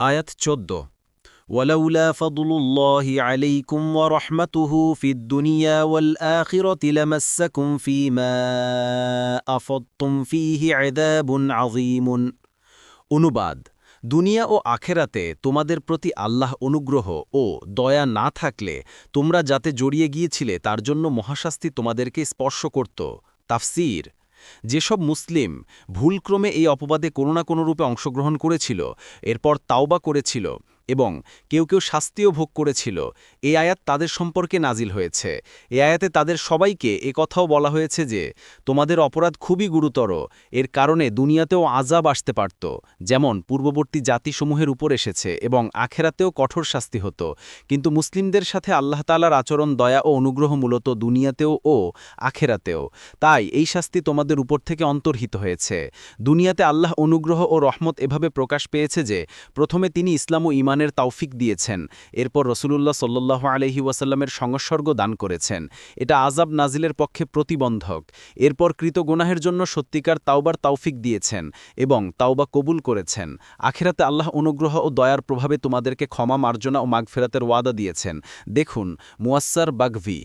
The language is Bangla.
আয়াত চোদ্দ। ওয়ালাউলা অনুবাদ, দুনিয়া ও আখেরাতে তোমাদের প্রতি আল্লাহ অনুগ্রহ ও দয়া না থাকলে তোমরা যাতে জড়িয়ে গিয়েছিলে তার জন্য মহাশাস্তি তোমাদেরকে স্পর্শ করত। তাফসির যেসব মুসলিম ভুলক্রমে এই অপবাদে কোনো না কোনো রূপে অংশগ্রহণ করেছিল এরপর তাওবা করেছিল এবং কেউ কেউ শাস্তিও ভোগ করেছিল। এই আয়াত তাদের সম্পর্কে নাজিল হয়েছে। এ আয়াতে তাদের সবাইকে এ কথাও বলা হয়েছে যে, তোমাদের অপরাধ খুবই গুরুতর। এর কারণে দুনিয়াতেও আজাব আসতে পারত। যেমন পূর্ববর্তী জাতিসমূহের উপর এসেছে এবং আখেরাতেও কঠোর শাস্তি হতো। কিন্তু মুসলিমদের সাথে আল্লাহ তালার আচরণ, দয়া ও অনুগ্রহ মূলত দুনিয়াতেও ও আখেরাতেও। তাই এই শাস্তি তোমাদের উপর থেকে অন্তর্হিত হয়েছে। দুনিয়াতে আল্লাহ অনুগ্রহ ও রহমত এভাবে প্রকাশ পেয়েছে যে, প্রথমে তিনি ইসলাম ও ইমানের তাওফিক দিয়েছেন। এরপর রসুলুল্লাহ সাল্লাহ আলহি ওয়াসাল্লামের সংসর্গ দান করেছেন। এটা আজাব নাজিলের পক্ষে প্রতিবন্ধক। এরপর কৃত গুনাহের জন্য সত্যিকার তাওবার তাওফিক দিয়েছেন এবং তাওবা কবুল করেছেন। আখেরাতে আল্লাহ অনুগ্রহ ও দয়ার প্রভাবে তোমাদেরকে ক্ষমা, মার্জনা ও মাগফেরাতের ওয়াদা দিয়েছেন। দেখুন, মুয়াস্সার বাগভি।